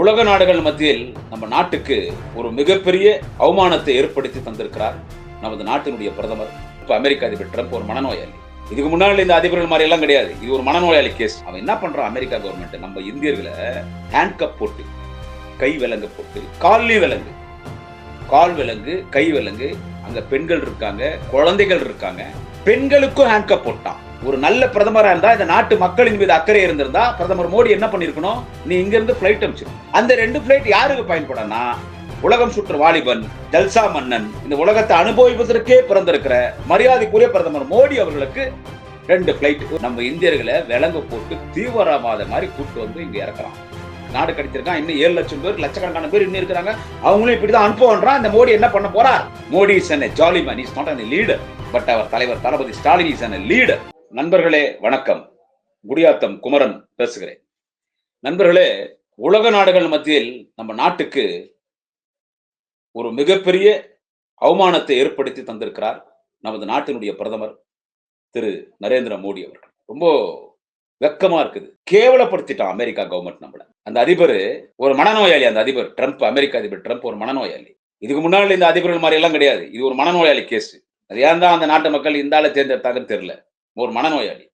உலக நாடுகள் மத்தியில் நம்ம நாட்டுக்கு ஒரு மிகப்பெரிய அவமானத்தை ஏற்படுத்தி தந்திருக்கிறார் நமது நாட்டினுடைய பிரதமர். இப்ப அமெரிக்க அதிபர் ட்ரம்ப் ஒரு மனநோயாளி. இதுக்கு முன்னாடி இந்த அதிபர்கள் மாதிரி எல்லாம் கிடையாது. இது ஒரு மனநோயாளி கேஸ் அவன் என்ன பண்றான்? அமெரிக்கா கவர்மெண்ட் நம்ம இந்தியர்களை ஹேண்ட் கப் போட்டு கை விலங்கு போட்டு கால்லி விலங்கு. கால் விலங்கு கை விலங்கு. அங்க பெண்கள் இருக்காங்க குழந்தைகள் இருக்காங்க. பெண்களுக்கும் ஹேண்ட் கப் போட்டான். ஒரு நல்ல பிரதமராக இருந்தா இந்த நாட்டு மக்களின் மீது அக்கறை இருந்திருந்தா பிரதமர் மோடி என்ன பண்ணிருக்கணும் நீ இங்க இருந்து பிளைட் அந்த ரெண்டு பிளைட் யாருக்கு பயன்படனா உலகம் சுற்று வாலிபன் ஜல்சா மன்னன் இந்த உலகத்தை அனுபவிப்பதற்கே பிறந்திருக்கிற மரியாதைக்குரிய பிரதமர் மோடி அவர்களுக்கு ரெண்டு பிளைட் நம்ம இந்தியர்களை விலங்கு போட்டு தீவிரவாத மாதிரி கூட்டு வந்து இங்க இறக்குறான். நாடு கிடைச்சிருக்கான் இன்னும் ஏழு லட்சம் பேர் லட்சக்கணக்கான பேர் இன்னும் இருக்கிறாங்க. அவங்களும் இப்படிதான் அனுப்புவான்றான் இந்த மோடி என்ன பண்ண போறார்? Modi is an jolly man is not an leader but அவர் தலைவர் தளபதி ஸ்டாலின் இஸ் அன் லீடர் நண்பர்களே வணக்கம். குடியாத்தம் குமரன் பேசுகிறேன். நண்பர்களே உலக நாடுகள் மத்தியில் நம்ம நாட்டுக்கு ஒரு மிகப்பெரிய அவமானத்தை ஏற்படுத்தி தந்திருக்கிறார் நமது நாட்டினுடைய பிரதமர் திரு நரேந்திர மோடி அவர்கள். ரொம்ப வெக்கமா இருக்குது. கேவலப்படுத்திட்டான் அமெரிக்கா கவர்மெண்ட் நம்மள. அந்த அதிபர் ஒரு மனநோயாளி அந்த அதிபர் ட்ரம்ப் அமெரிக்க அதிபர் ட்ரம்ப் ஒரு மனநோயாளி. இதுக்கு முன்னாடி இந்த அதிபர்கள் மாதிரி எல்லாம் கிடையாது. இது ஒரு மனநோயாளி கேஸ் அது ஏன் தான் அந்த நாட்டு மக்கள் இந்த ஆளை தேர்ந்தெடுத்தாங்கன்னு தெரியல. ஒரு மனநோயாளி.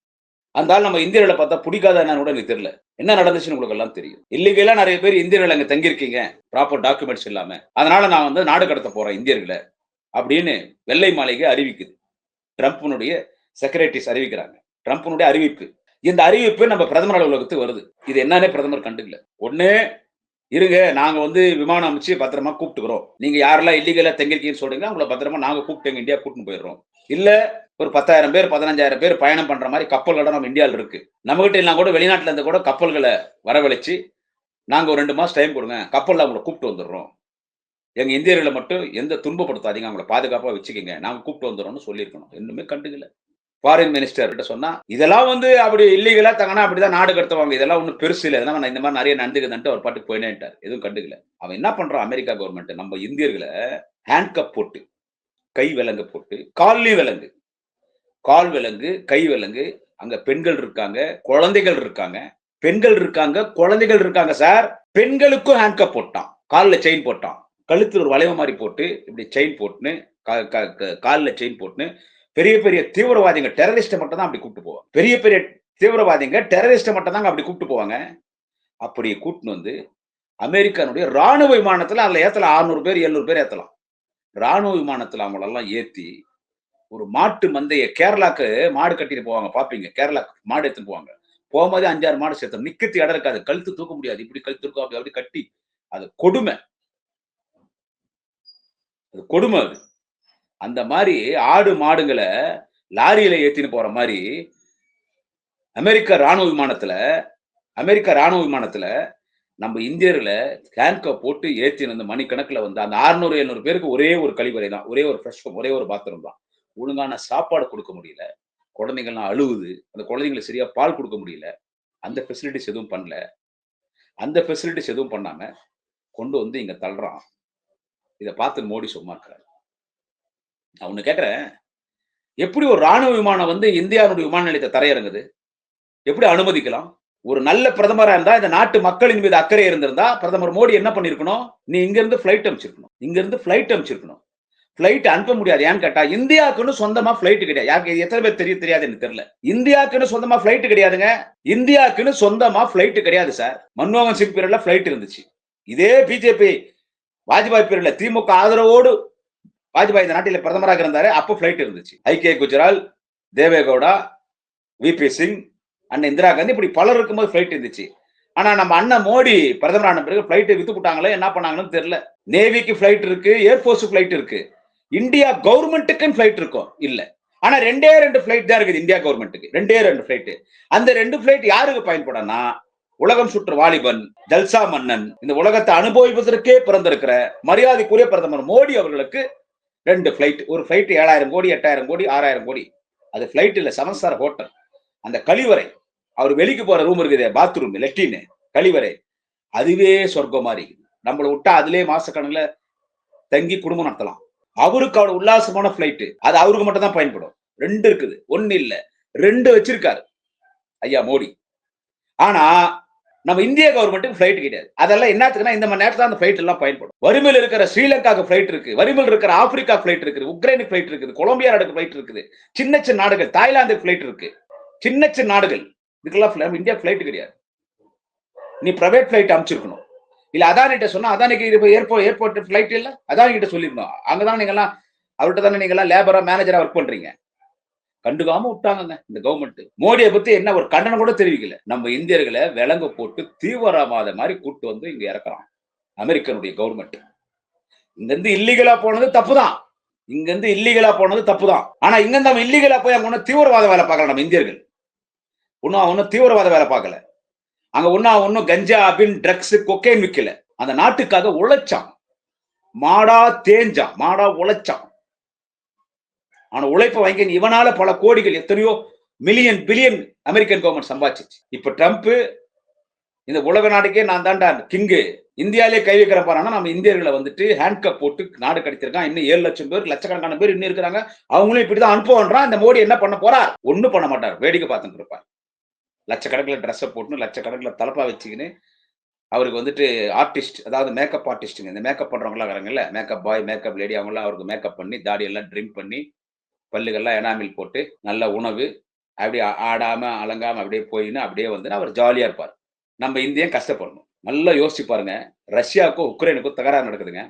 அந்த ஆள் நம்ம இந்தியர்களை பார்த்தா பிடிக்காத என்னன்னு கூட எனக்கு தெரியல. என்ன நடந்துச்சுன்னு உங்களுக்கு எல்லாம் தெரியும். இல்லீகலா நிறைய பேர் இந்தியர்கள் அங்க தங்கியிருக்கீங்க. ப்ராப்பர் டாக்குமெண்ட்ஸ் இல்லாம. அதனால நான் வந்து நாடு கடத்த போறேன் இந்தியர்களை. அப்படின்னு வெள்ளை மாளிகை அறிவிக்குது. ட்ரம்ப்னுடைய செக்ரட்டரிஸ் அறிவிக்கிறாங்க. ட்ரம்ப்னுடைய அறிவிப்பு. இந்த அறிவிப்பு நம்ம பிரதமர் அலுவலகத்துக்கு வருது. இது என்னன்னே பிரதமர் கண்டுக்கல. ஒண்ணு இருங்க நாங்க வந்து விமானம் அமைச்சு பத்திரமா கூப்பிட்டுக்கிறோம். நீங்க யாரெல்லாம் இல்லீகலா தங்கியிருக்கீங்கன்னு சொல்றீங்க உங்களை பத்திரமா நாங்க கூப்பிட்டு இந்தியா கூட்டின்னு போயிடுறோம். இல்ல ஒரு பத்தாயிரம் பேர் பதினஞ்சாயிரம் பேர் பயணம் பண்ற மாதிரி கப்பல்களோட நம்ம இந்தியாவில் இருக்கு. நம்மகிட்ட எல்லாம் கூட வெளிநாட்டுல இருந்து கூட கப்பல்களை வரவழைச்சு நாங்க ஒரு ரெண்டு மாசம் டைம் கொடுங்க. கப்பல்ல அவங்களை கூப்பிட்டு வந்துடுறோம். எங்க இந்தியர்களை மட்டும் எந்த துன்பப்படுத்தாதீங்க. அவங்கள பாதுகாப்பா வச்சுக்கோங்க. நாங்க கூப்பிட்டு வந்துடுறோம்னு சொல்லியிருக்கணும். இன்னுமே கண்டுக்கல. ஃபாரின் மினிஸ்டர் கிட்ட சொன்னா இதெல்லாம் வந்து அப்படி இல்லீகலா தங்கன்னா அப்படிதான் நாடு கடத்துவாங்க. இதெல்லாம் ஒன்றும் பெருசு இல்லை. இதெல்லாம் நான் இந்த மாதிரி நிறைய நடந்துக்குதுன்ட்டு அவர் பாட்டுக்கு போயினேன்ட்டார். எதுவும் கண்டுக்கல. அவன் என்ன பண்றான்? அமெரிக்கா கவர்மெண்ட் நம்ம இந்தியர்களை ஹேண்ட் கப் போட்டு கை விலங்கு போட்டு கால்லி விலங்கு. கால் விலங்கு கை விலங்கு அங்க பெண்கள் இருக்காங்க குழந்தைகள் இருக்காங்க. பெண்கள் இருக்காங்க குழந்தைகள் இருக்காங்க சார். பெண்களுக்கும் ஹேண்ட்கப் போட்டான். காலில் செயின் போட்டான். கழுத்துல ஒரு வளைவு மாதிரி போட்டு இப்படி செயின் போட்டுன்னு காலில் செயின் போட்டுன்னு பெரிய பெரிய தீவிரவாதிங்க டெரரிஸ்ட்டை மட்டும் தான் அப்படி கூப்பிட்டு போவாங்க. பெரிய பெரிய தீவிரவாதிங்க டெரரிஸ்ட்டை மட்டும் தாங்க அப்படி கூப்பிட்டு போவாங்க. அப்படி கூட்டின்னு வந்து அமெரிக்கானுடைய ராணுவ விமானத்தில் அதில் ஏத்தலாம் அறுநூறு பேர் எழுநூறு பேர் ஏத்தலாம். ராணுவ விமானத்துல அவங்களெல்லாம் ஏத்தி ஒரு மாட்டு மந்தைய கேரளாக்கு மாடு கட்டிட்டு போவாங்க. பாப்பீங்க. கேரளாக்கு மாடு எடுத்துன்னு போவாங்க. போகும்போது அஞ்சாறு மாடு சேர்த்தோம். நிக்கத்து இடம் இருக்காது. கழுத்து தூக்க முடியாது. இப்படி கழுத்து இருக்கும் அப்படி அப்படி கட்டி அது கொடுமை. அது கொடுமை அது. அந்த மாதிரி ஆடு மாடுங்களை லாரியில ஏத்தின்னு போற மாதிரி அமெரிக்க ராணுவ விமானத்துல அமெரிக்க ராணுவ விமானத்துல நம்ம இந்தியர்களை ஹேண்ட்கோ போட்டு ஏற்றி அந்த மணிக்கணக்கில் வந்து அந்த அறுநூறு எழுநூறு பேருக்கு ஒரே ஒரு கழிவறை தான். ஒரே ஒரு ஃப்ரெஷ் ஒரே ஒரு பாத்ரூம் தான். ஒழுங்கான சாப்பாடு கொடுக்க முடியல. குழந்தைங்கள்லாம் அழுவுது. அந்த குழந்தைங்களுக்கு சரியா பால் கொடுக்க முடியல. அந்த ஃபெசிலிட்டிஸ் எதுவும் பண்ணல. அந்த ஃபெசிலிட்டிஸ் எதுவும் பண்ணாம கொண்டு வந்து இங்க தள்ளுறான். இதை பார்த்து மோடி சும்மா இருக்கிறார் நான் ஒன்று கேட்குறேன் எப்படி ஒரு ராணுவ விமானம் வந்து இந்தியாவுடைய விமான நிலையத்தை தரையிறங்குது? எப்படி அனுமதிக்கலாம்? ஒரு நல்ல பிரதமரா இருந்தா இந்த நாட்டு மக்களின் மீது அக்கறை இருந்திருந்தா பிரதமர் மோடி என்ன பண்ணிருக்கணும்? நீ இங்க இருந்து பிளைட் அமைச்சிருக்கணும். இங்க இருந்து பிளைட் அமைச்சிருக்கணும். பிளைட் அனுப்ப முடியாது. ஏன்னு கேட்டா இந்தியாவுக்குன்னு சொந்தமா பிளைட் கிடையாது. யாருக்கு எத்தனை பேர் தெரிய தெரியாது எனக்கு தெரியல. இந்தியாவுக்குன்னு சொந்தமா பிளைட் கிடையாதுங்க. இந்தியாவுக்குன்னு சொந்தமா பிளைட் கிடையாது சார் மன்மோகன் சிங் பீரியட்ல பிளைட் இருந்துச்சு. இதே பிஜேபி வாஜ்பாய் பீரியட்ல திமுக ஆதரவோடு வாஜ்பாய் இந்த நாட்டில் பிரதமராக இருந்தாரு. அப்போ பிளைட் இருந்துச்சு. ஐ குஜரால் தேவேகவுடா விபி சிங் அண்ணன் இந்திரா காந்தி இப்படி பலர் இருக்கும்போது பிளைட் இருந்துச்சு. ஆனா நம்ம அண்ணன் மோடி பிரதமர் ஆன பிறகு பிளைட் வித்து போட்டாங்களே என்ன பண்ணாங்கன்னு தெரியல. நேவிக்கு பிளைட் இருக்கு ஏர்போர்ஸ் ஃப்ளைட் இருக்கு. இந்தியா கவர்மெண்ட்டுக்குன்னு ஃப்ளைட் இருக்கும் இல்ல. ஆனா ரெண்டே ரெண்டு ஃப்ளைட் தான் இருக்குது இந்தியா கவர்மெண்ட்டுக்கு ரெண்டே ரெண்டு பிளைட் அந்த ரெண்டு ஃப்ளைட் யாருக்கு பயன்படனா உலகம் சுற்று வாலிபன் ஜல்சா மன்னன் இந்த உலகத்தை அனுபவிப்பதற்கே பிறந்திருக்கிற மரியாதைக்குரிய பிரதமர் மோடி அவர்களுக்கு ரெண்டு பிளைட் ஒரு பிளைட் ஏழாயிரம் கோடி எட்டாயிரம் கோடி ஆறாயிரம் கோடி. அது ஃப்ளைட் இல்லை செவன் ஸ்டார் ஹோட்டல் அந்த கழிவறை. அவர் வெளிக்கு போற ரூம் இருக்குது பாத்ரூம் லெட்டின் கழிவறை. அதுவே சொர்க்கம் மாதிரி நம்மளை விட்டா அதுலயே மாசக்கணக்கில் தங்கி குடும்பம் நடத்தலாம். அவருக்கு அவர் உல்லாசமான பிளைட் அது அவருக்கு மட்டும் தான் பயன்படும். ரெண்டு இருக்குது. ஒன்னு இல்ல. ரெண்டு வச்சிருக்காரு. ஐயா மோடி. ஆனா நம்ம இந்திய கவர்மெண்ட்டுக்கு ஃபிளைட் கிடையாது. அதெல்லாம் என்னத்துக்குன்னா இந்த மாதிரி நேரத்தில் அந்த ஃபிளைட் எல்லாம் பயன்படும். வறுமையில் இருக்கிற ஸ்ரீலங்காக்கு ஃபிளைட் இருக்கு. வறுமையில் இருக்கிற ஆப்பிரிக்கா ஃபிளைட் இருக்குது. உக்ரைனுக்கு ஃபிளைட் இருக்குது. கொலம்பியா நாடுக்கு ஃபிளைட் இருக்குது. சின்ன சின்ன நாடுகள். தாய்லாந்துக்கு ஃபிளைட் இருக்கு. சின்ன சின்ன நாடுகள். இதுக்கெல்லாம் இந்தியா ஃபிளைட் கிடையாது. நீ பிரைவேட் ஃபிளைட் அமைச்சிருக்கணும் இல்ல அதானிட்ட சொன்னா அதானிக்கு ஏர்போர்ட் ஏர்போர்ட் ஃபிளைட் இல்ல? அதானி கிட்ட சொல்லிருந்தோம் அங்கதான் நீங்க எல்லாம் அவர்கிட்ட தானே நீங்க எல்லாம் லேபரா மேனேஜரா ஒர்க் பண்றீங்க. கண்டுக்காம விட்டாங்கங்க இந்த கவர்மெண்ட் மோடியை பத்தி என்ன ஒரு கண்டனம் கூட தெரிவிக்கல. நம்ம இந்தியர்களை விலங்கு போட்டு தீவிரவாத மாதிரி கூட்டு வந்து இங்க இறக்குறான். அமெரிக்கனுடைய கவர்மெண்ட் இங்கிருந்து இல்லீகலா போனது தப்புதான். இங்கிருந்து இல்லீகலா போனது தப்புதான். ஆனா இங்க இருந்து அவன் இல்லீகலா போய் அங்கே ஒன்னும் தீவிரவாத வேலை பார்க்கலாம் நம்ம இந்தியர்கள். ஒன்றும் அவன் ஒன்னும் தீவிரவாத வேலை பார்க்கல. அங்க ஒன்னும் ஒன்னும் கஞ்சா அப்படின்னு ட்ரக்ஸ் கொக்கைன் விற்கல அந்த நாட்டுக்காக உழைச்சான். மாடா தேஞ்சான். மாடா உழைச்சான். ஆனா உழைப்ப வாங்கி இவனால பல கோடிகள் எத்தனையோ மில்லியன் பில்லியன் அமெரிக்கன் கவர்மெண்ட் சம்பாதிச்சிச்சு. இப்ப ட்ரம்ப் இந்த உலக நாடுக்கே நான் தாண்டா கிங்கு இந்தியாவிலே கை வைக்கிற பாருன்னா நம்ம இந்தியர்களை வந்துட்டு ஹேண்ட்கப் போட்டு நாடு கடத்திருக்கான். இன்னும் ஏழு லட்சம் பேர் லட்சக்கணக்கான பேர் இன்னும் இருக்கிறாங்க. அவங்களும் இப்படிதான் அனுப்புவான்றான் இந்த மோடி என்ன பண்ண போறார்? ஒன்றும் பண்ண மாட்டார். வேடிக்கை பார்த்துட்டு இருப்பார். லட்சக்கணக்கில் ட்ரெஸ்ஸை போட்டுன்னு லட்சக்கணக்கில் தலப்பா வச்சுக்கின்னு அவருக்கு வந்துட்டு ஆர்டிஸ்ட் அதாவது மேக்கப் ஆர்டிஸ்ட்டுங்க இந்த மேக்கப் பண்ணுறவங்களாம் வராங்கல்ல மேக்கப் பாய் மேக்கப் லேடி அவங்களாம் அவருக்கு மேக்கப் பண்ணி தாடி எல்லாம் ட்ரிம் பண்ணி பல்லுகள்லாம் எனாமில் போட்டு நல்ல உணவு அப்படியே ஆடாமல் அலங்காமல் அப்படியே போயின்னு அப்படியே வந்து அவர் ஜாலியாக இருப்பார். நம்ம இந்தியன் கஷ்டப்படணும். நல்லா யோசிச்சு பாருங்க. ரஷ்யாவுக்கும் உக்ரைனுக்கும் தகராறு நடக்குதுங்க.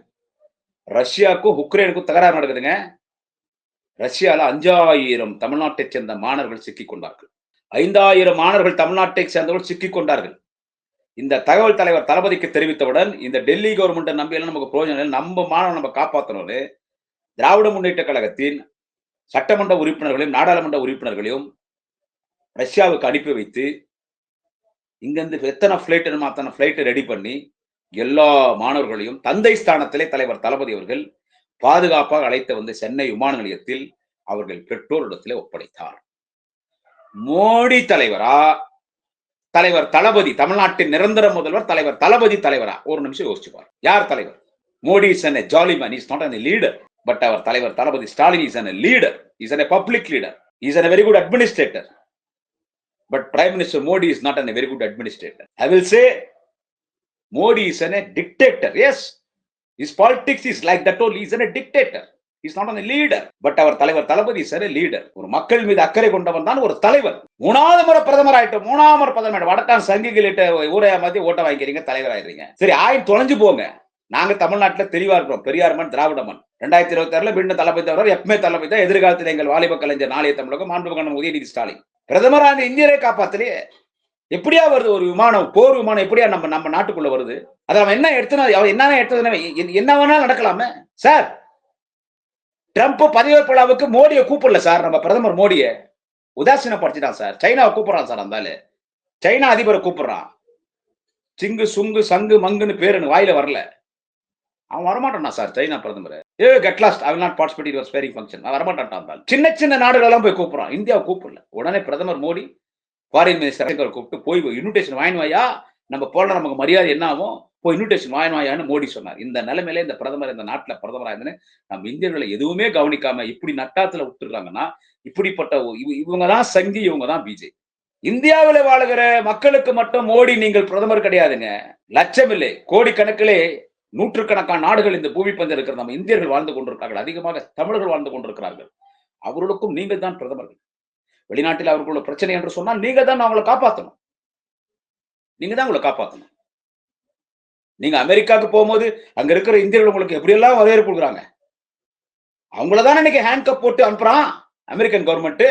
ரஷ்யாவுக்கும் உக்ரைனுக்கும் தகராறு நடக்குதுங்க. ரஷ்யாவில் அஞ்சாயிரம் தமிழ்நாட்டை சேர்ந்த மாணவர்கள் சிக்கி கொண்டார்கள். ஐந்தாயிரம் மாணவர்கள் தமிழ்நாட்டை சேர்ந்தவர்கள் சிக்கிக் கொண்டார்கள். இந்த தகவல் தலைவர் தளபதிக்கு தெரிவித்தவுடன் இந்த டெல்லி கவர்மெண்ட்டை நம்பியெல்லாம் நமக்கு பிரயோஜனம் நம்ம மாணவன் நம்ம காப்பாற்றணும்னு திராவிட முன்னேற்ற கழகத்தின் சட்டமன்ற உறுப்பினர்களையும் நாடாளுமன்ற உறுப்பினர்களையும் ரஷ்யாவுக்கு அனுப்பி வைத்து இங்கிருந்து எத்தனை ஃபிளைட் அத்தனை ஃபிளைட்டை ரெடி பண்ணி எல்லா மாணவர்களையும் தந்தை ஸ்தானத்திலே தலைவர் தளபதி அவர்கள் பாதுகாப்பாக அழைத்து வந்து சென்னை விமான நிலையத்தில் அவர்கள் பெற்றோரிடத்திலே ஒப்படைத்தார். மோடி தலைவரா? தலைவர் தளபதி தமிழ்நாட்டின் நிரந்தர முதல்வர் தலைவர் தளபதி தலைவரா? ஒரு நிமிஷம் யோசிச்சுப்பார் யார் தலைவர்? Modi is an jolly man is not an leader but அவர் தலைவர் தளபதி Stalin is an leader is an public leader is an very good administrator but prime minister Modi is not an very good administrator I will say Modi is an dictator yes is politics is like that all is an dictator is not an leader but அவர் தலைவர் தளபதி சரி leader ஒரு மக்கள் மீது அக்கறை கொண்டவன் தான் ஒரு தலைவர். மூணாவது முறை பிரதமர் ஆயிட்டு மூணாவது முறை பிரதமர் வடக்கான் சங்கிகளிட்ட ஊரை மாத்தி ஓட்ட வாங்கிக்கிறீங்க தலைவர் ஆயிடுறீங்க. சரி ஆயிரம் தொலைஞ்சு போங்க. நாங்க தமிழ்நாட்டுல தெளிவா இருக்கிறோம். பெரியார்மன் திராவிடமன் ரெண்டாயிரத்தி இருபத்தி ஆறுல மீண்டும் தளபதி தவிர எப்பவுமே தளபதி தான். எதிர்காலத்தில் எங்கள் வாலிப கலைஞர் நாளைய தமிழகம் மாண்புகண்டம் உதயநிதி ஸ்டாலின். பிரதமரான இந்தியரை காப்பாத்திலேயே. எப்படியா வருது ஒரு விமானம் போர் விமானம் எப்படியா நம்ம நம்ம நாட்டுக்குள்ள வருது? அதை அவன் என்ன எடுத்துனா அவன் என்ன எடுத்ததுன்னு என்ன வேணாலும் நடக்கலாமே. சார் ட்ரம்ப் பதவியேற்பு விழாவுக்கு மோடியை கூப்பிடல சார். நம்ம பிரதமர் மோடியை. உதாசீனப்படுத்திட்டான் சார். சைனாவை கூப்பிடுறான் சார் அந்தாலு சைனா அதிபரை கூப்பிடுறான். சிங்கு சுங்கு சங்கு மங்குன்னு பேர் எனக்கு வாயில வரல. அவன் வரமாட்டானா சார் சைனா பிரதமர்? ஏ கெட் லாஸ்ட் அவன் not participate your swearing function அவன் வரமாட்டான் சின்ன சின்ன நாடுகளெல்லாம் போய் கூப்பிடுறான். இந்தியாவை கூப்பிடல. உடனே பிரதமர் மோடி ஃபாரின் மினிஸ்டர் கூப்பிட்டு போய் இன்விடேஷன் வாங்கினு வாயா. நம்ம போடுற நமக்கு மரியாதை என்ன ஆகும்? போய் இன்விடேஷன் வாங்கி வாயான்னு மோடி சொன்னார். இந்த நிலைமையில இந்த பிரதமர் இந்த நாட்டுல பிரதமராக இருந்தேன்னு நம்ம இந்தியர்களை எதுவுமே கவனிக்காம இப்படி நட்டாத்துல விட்டுருக்காங்கன்னா இப்படிப்பட்ட இவங்க தான் சங்கி இவங்க தான் பிஜே இந்தியாவில் வாழுகிற மக்களுக்கு மட்டும் மோடி நீங்கள் பிரதமர் கிடையாதுங்க. லட்சம் இல்லை கோடிக்கணக்கிலே நூற்றுக்கணக்கான நாடுகள் இந்த பூமி பந்து இருக்கிற நம்ம இந்தியர்கள் வாழ்ந்து கொண்டிருக்கிறார்கள். அதிகமாக தமிழர்கள் வாழ்ந்து கொண்டிருக்கிறார்கள். அவர்களுக்கும் நீங்கள் தான் பிரதமர்கள். வெளிநாட்டில் அவர்களுள்ள பிரச்சனை என்று சொன்னால் நீங்க தான் அவங்களை காப்பாற்றணும் நீங்க தான் அவங்களை காப்பாற்றணும் நீங்க அமெரிக்காவுக்கு போகும்போது அங்க இருக்கிற இந்தியர்கள் உங்களுக்கு எப்படியெல்லாம் வரவேற்பு கொடுக்குறாங்க? அவங்கள தான் இன்னைக்கு ஹேண்ட் கப் போட்டு அனுப்புறான் அமெரிக்கன் கவர்மெண்ட்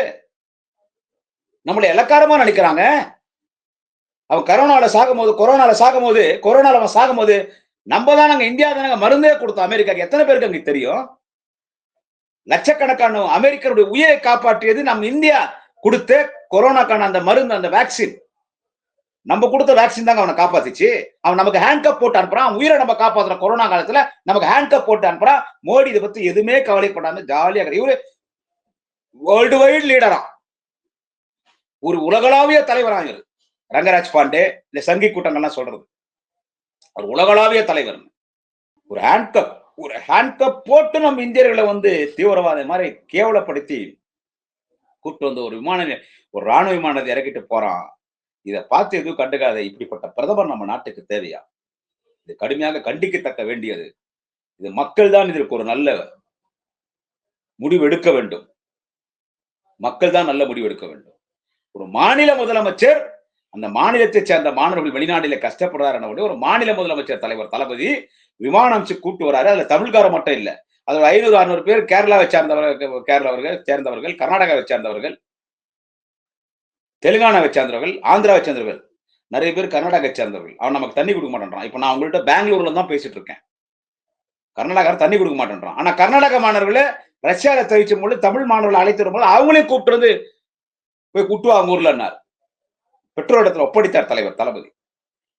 நம்மளை இலக்காரமா நினைக்கிறாங்க. அவன் கரோனால சாகும்போது கொரோனால சாகும்போது கொரோனால அவன் சாகும்போது நம்ம தான் நாங்க இந்தியா நாங்க மருந்தே கொடுத்தோம். அமெரிக்காக்கு எத்தனை பேருக்கு அங்க தெரியும்? லட்சக்கணக்கான அமெரிக்கருடைய உயிரை காப்பாற்றியது நம்ம இந்தியா கொடுத்த கொரோனாக்கான அந்த மருந்து அந்த வேக்சின் நம்ம கொடுத்த வேக்சின் தாங்க அவனை காப்பாத்திச்சு. அவன் நமக்கு ஹேண்ட் கப் போட்டு அனுப்புறான். அவன் உயிரை நம்ம காப்பாத்துற கொரோனா காலத்துல நமக்கு ஹேண்ட் கப் போட்டு அனுப்புறான். மோடி இதை பத்தி எதுவுமே கவலைப்படாம ஜாலியா இவரு வேர்ல்டு வைடு லீடரா ஒரு உலகளாவிய தலைவரா இவர். ரங்கராஜ் பாண்டே இந்த சங்கி கூட்டங்கள்லாம் சொல்றது. அவர் உலகளாவிய தலைவர். ஒரு ஹேண்ட் கப் ஒரு ஹேண்ட் கப் போட்டு நம்ம இந்தியர்களை வந்து தீவிரவாத மாதிரி கேவலப்படுத்தி கூப்பிட்டு வந்து ஒரு விமான ஒரு ராணுவ விமானத்தை இறக்கிட்டு போறான். இதை பார்த்து எதுவும் கண்டுக்காத இப்படிப்பட்ட பிரதமர் நம்ம நாட்டுக்கு தேவையா? இது கடுமையாக கண்டிக்கத்தக்க வேண்டியது. இது மக்கள் தான் இதற்கு ஒரு நல்ல முடிவு எடுக்க வேண்டும். மக்கள் தான் நல்ல முடிவு எடுக்க வேண்டும். ஒரு மாநில முதலமைச்சர் அந்த மாநிலத்தை சேர்ந்த மாணவர்கள் வெளிநாட்டில கஷ்டப்படுறாரு ஒரு மாநில முதலமைச்சர் தலைவர் தளபதி விமானம் கூட்டு வராரு. அதுல தமிழ்கார மட்டும் இல்ல. அதுல ஐநூறு அறுநூறு பேர் கேரளாவை சேர்ந்தவர்கள் கேரளாவர்கள் சேர்ந்தவர்கள் கர்நாடகாவை சேர்ந்தவர்கள் தெலுங்கானாவை சேர்ந்தவர்கள் ஆந்திராவை சேர்ந்தவர்கள் நிறைய பேர் கர்நாடகாவை சேர்ந்தவர்கள். அவன் நமக்கு தண்ணி கொடுக்க மாட்டேன்றான். இப்ப நான் உங்கள்கிட்ட பெங்களூர்ல தான் பேசிட்டு இருக்கேன். கர்நாடகா தண்ணி கொடுக்க மாட்டேன்றான். ஆனா கர்நாடக மாணவர்களை ரஷ்யாவில தெரிவிச்சும் போது தமிழ் மாணவர்களை அழைத்து வரும்போது அவங்களே கூப்பிட்டு வந்து போய் கூட்டுவா அவங்க ஊர்லன்னார் பெற்றோரிடத்துல ஒப்படைத்தார் தலைவர் தளபதி.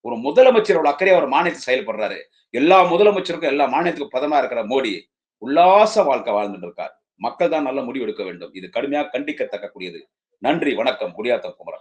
ஒரு முதலமைச்சரோட அக்கறையா ஒரு மாநிலத்தில் செயல்படுறாரு. எல்லா முதலமைச்சருக்கும் எல்லா மாநிலத்துக்கும் பதமா இருக்கிற மோடி உல்லாச வாழ்க்கை வாழ்ந்துட்டு இருக்கார். மக்கள் தான் நல்ல முடிவு எடுக்க வேண்டும். இது கடுமையாக கண்டிக்கத்தக்கக்கூடியது. நன்றி வணக்கம். குடியாத்தம் குமரன்.